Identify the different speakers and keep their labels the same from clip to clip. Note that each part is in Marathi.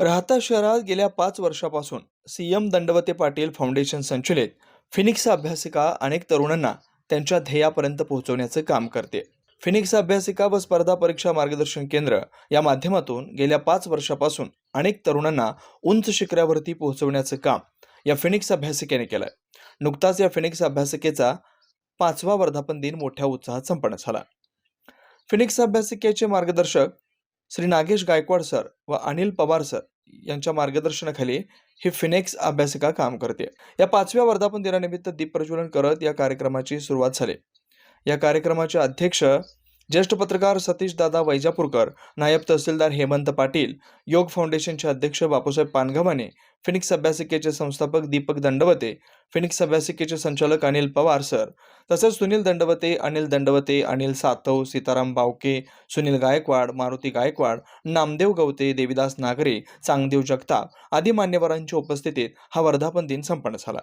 Speaker 1: राहता शहरात गेल्या पाच वर्षापासून C M Dandawate Patil foundation संचलित फिनिक्स अभ्यासिका अनेक तरुणांना त्यांच्या ध्येयापर्यंत पोहोचवण्याचं काम करते. फिनिक्स अभ्यासिका व स्पर्धा परीक्षा मार्गदर्शन केंद्र या माध्यमातून गेल्या पाच वर्षापासून अनेक तरुणांना उंच शिखरावरती पोहोचवण्याचं काम या फिनिक्स अभ्यासिकेने केलंय. नुकताच या फिनिक्स अभ्यासिकेचा पाचवा वर्धापन दिन मोठ्या उत्साहात संपन्न झाला. फिनिक्स अभ्यासिकेचे मार्गदर्शक श्री नागेश गायकवाड सर व अनिल पवार सर यांच्या मार्गदर्शनाखाली ही फिनेक्स अभ्यासिका काम करते. या पाचव्या वर्धापन दिनानिमित्त दीप प्रज्वलन करत या कार्यक्रमाची सुरुवात झाली. या कार्यक्रमाचे अध्यक्ष ज्येष्ठ पत्रकार सतीश दादा वैजापूरकर नायब तहसीलदार हेमंत पाटील योग फाउंडेशनचे अध्यक्ष बापूसाहेब पानगव्हाणे फिनिक्स अभ्यासिकेचे संस्थापक दीपक दंडवते फिनिक्स अभ्यासिकेचे संचालक अनिल पवार सर तसेच सुनील दंडवते अनिल दंडवते अनिल सातव सीताराम बावके सुनील गायकवाड मारुती गायकवाड नामदेव गवते देविदास नागरे चांगदेव जगताप आदी मान्यवरांच्या उपस्थितीत हा वर्धापन दिन संपन्न झाला.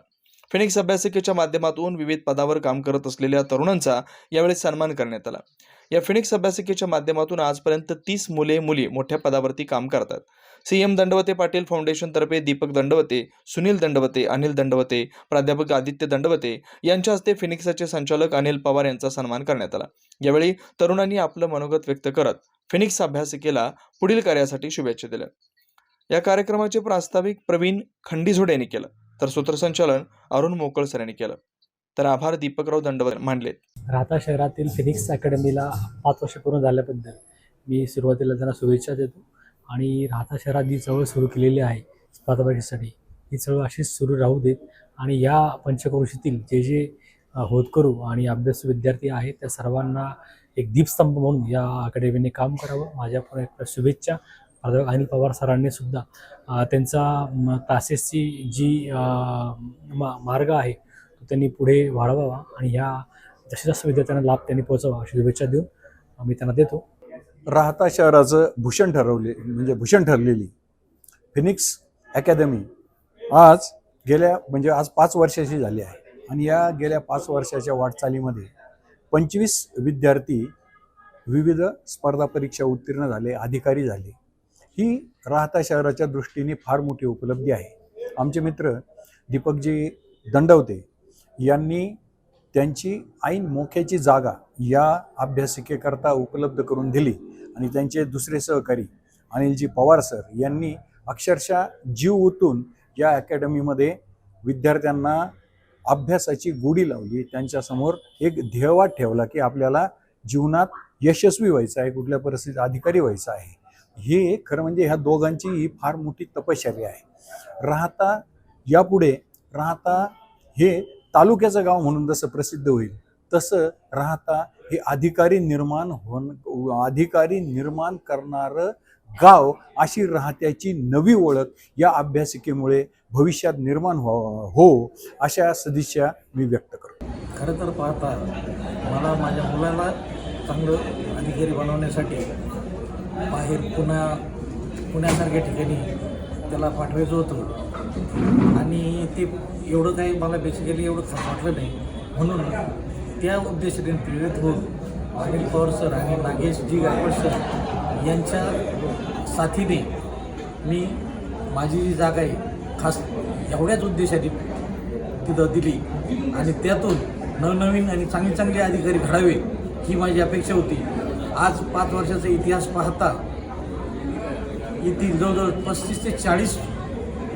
Speaker 1: फिनिक्स अभ्यासिकेच्या माध्यमातून विविध पदावर काम करत असलेल्या तरुणांचा यावेळी सन्मान करण्यात आला. या फिनिक्स अभ्यासिकेच्या माध्यमातून आजपर्यंत तीस मुले मुली मोठ्या पदावरती काम करतात. सीएम दंडवते पाटील फाउंडेशनतर्फे दीपक दंडवते सुनील दंडवते अनिल दंडवते प्राध्यापक आदित्य दंडवते यांच्या हस्ते फिनिक्सचे संचालक अनिल पवार यांचा सन्मान करण्यात आला. यावेळी तरुणांनी आपलं मनोगत व्यक्त करत फिनिक्स अभ्यासिकेला पुढील कार्यासाठी शुभेच्छा दिल्या. या कार्यक्रमाचे प्रास्ताविक प्रवीण खंडीझोड यांनी केलं तर सूत्रसंचालन अरुण मोकळ सर यांनी केलं. तर आभार दीपकराव दंडवते मांडलेत
Speaker 2: राहता शहरातील फिनिक्स अकॅडमीला पाच वर्ष पूर्ण झाल्याबद्दल मी सुरुवातीला त्यांना शुभेच्छा देतो. आणि राहता शहरात जी चळवळ सुरू केलेली आहे स्पर्धा परीक्षेसाठी ही चळवळ अशीच सुरू राहू देत. आणि या पंचक्रोशीतील जे जे होतकरू आणि अभ्यासू विद्यार्थी आहेत त्या सर्वांना एक दीपस्तंभ म्हणून या अकॅडमीने काम करावं. माझ्या पण एक शुभेच्छा. प्राध्यापक अनिल पवार सरांनी सुद्धा त्यांचा क्लासेसची जी मा मार्ग आहे तो त्यांनी पुढे वाढवावा. आणि ह्या जास्तीत जास्त विद्यार्थ्यांना लाभ त्यांनी पोहोचावा अशी शुभेच्छा देऊन आम्ही त्यांना देतो.
Speaker 3: राहता शहराचं भूषण ठरवले म्हणजे भूषण ठरलेली फिनिक्स अकॅदमी आज गेल्या म्हणजे आज पाच वर्षाची झाली आहे. आणि या गेल्या पाच वर्षाच्या वाटचालीमध्ये पंचवीस विद्यार्थी विविध स्पर्धा परीक्षा उत्तीर्ण झाले अधिकारी झाले. ही राहता शहराच्या दृष्टीने फार मोठी उपलब्धी आहे. आमचे मित्र दीपकजी दंडवते यांनी त्यांची ऐन मोक्याची जागा या अभ्यासिकेकरता उपलब्ध करून दिली. आणि त्यांचे दुसरे सहकारी अनिलजी पवार सर यांनी अक्षरशः जीव ओतून या अकॅडमीमध्ये विद्यार्थ्यांना अभ्यासाची गोडी लावली. त्यांच्यासमोर एक ध्येयवाद ठेवला की आपल्याला जीवनात यशस्वी व्हायचं आहे कुठल्या परिस्थितीत अधिकारी व्हायचं आहे. हे खरं म्हणजे ह्या दोघांची ही फार मोठी तपश्चर्या आहे. राहता यापुढे राहता हे तालुक्याचं गाव म्हणून जसं प्रसिद्ध होईल तसं राहता हे अधिकारी निर्माण होण अधिकारी निर्माण करणारं गाव अशी राहत्याची नवी ओळख या अभ्यासिकेमुळे भविष्यात निर्माण हो हो अशा सदिच्छा मी व्यक्त करतो.
Speaker 4: खरं तर पाहता मला माझ्या मुलाला चांगलं अधिकारी बनवण्यासाठी बाहेर पुण्या पुण्यासारख्या ठिकाणी त्याला पाठवायचं होतं. आणि ते एवढं काही मला बेसिकली एवढं खास वाटलं नाही. म्हणून त्या उद्देशाने प्रेरित होऊन अनिल पवार सर आणि नागेश जी गायकवाड सर यांच्या साथीने मी माझी जी जागा आहे खास एवढ्याच उद्देशाने तिथं दिली. आणि त्यातून नवनवीन आणि चांगले चांगले अधिकारी घडावे ही माझी अपेक्षा होती. आज पाच वर्षाचा इतिहास पाहता येथील जवळजवळ पस्तीस ते चाळीस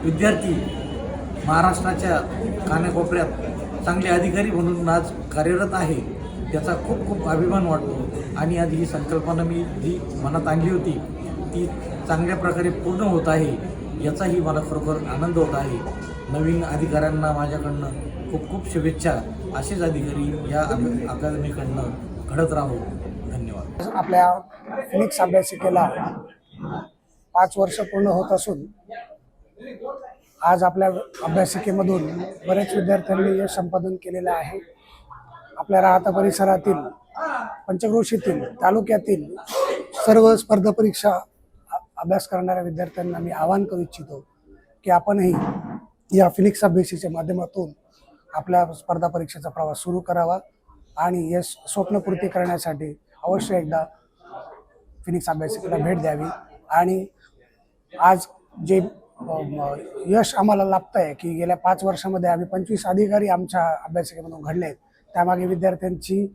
Speaker 4: विद्यार्थी महाराष्ट्राच्या कानाकोपऱ्यात चांगले अधिकारी म्हणून आज कार्यरत आहे. त्याचा खूप खूप अभिमान वाटतो. आणि आज ही संकल्पना मी जी मनात आणली होती ती चांगल्या प्रकारे पूर्ण होत आहे याचाही मला खरोखर आनंद होत आहे. नवीन अधिकाऱ्यांना माझ्याकडनं खूप खूप शुभेच्छा. असेच अधिकारी या अकादमीकडनं घडत राहो. धन्यवाद.
Speaker 5: आपल्या फिनिक्स अभ्यासिकेला पाच वर्ष पूर्ण होत असून आज आपल्या अभ्यासिकेमधून बरेच विद्यार्थ्यांनी यश संपादन केलेलं आहे. आपल्या राहता परिसरातील पंचक्रोशीतील तालुक्यातील सर्व स्पर्धा परीक्षा अभ्यास करणाऱ्या विद्यार्थ्यांना मी आवाहन करू इच्छितो की आपणही या फिनिक्स अभ्यासीच्या माध्यमातून आपल्या स्पर्धा परीक्षेचा प्रवास सुरू करावा आणि यश स्वप्नपूर्ती करण्यासाठी अवश्य एकदा फिनिक्स अभ्यासिकेला भेट द्यावी. आणि आज जे यश आम्हाला लाभतं आहे की गेल्या पाच वर्षामध्ये आम्ही पंचवीस अधिकारी आमच्या अभ्यासिकेमधून घडले आहेत त्यामागे विद्यार्थ्यांची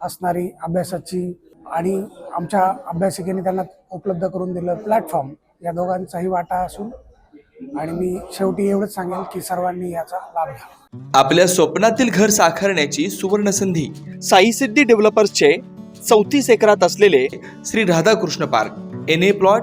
Speaker 5: असणारी अभ्यासाची आणि आमच्या अभ्यासिकेने त्यांना उपलब्ध करून दिलं प्लॅटफॉर्म. या दोघांचाही वाटा असून आणि मी शेवटी एवढंच सांगेन की सर्वांनी याचा लाभ घ्या.
Speaker 1: आपल्या स्वप्नातील घर साकारण्याची सुवर्ण संधी साई सिद्धी डेव्हलपर्सचे चौतीस एकरात असलेले Shri Radhakrishna park. N A plot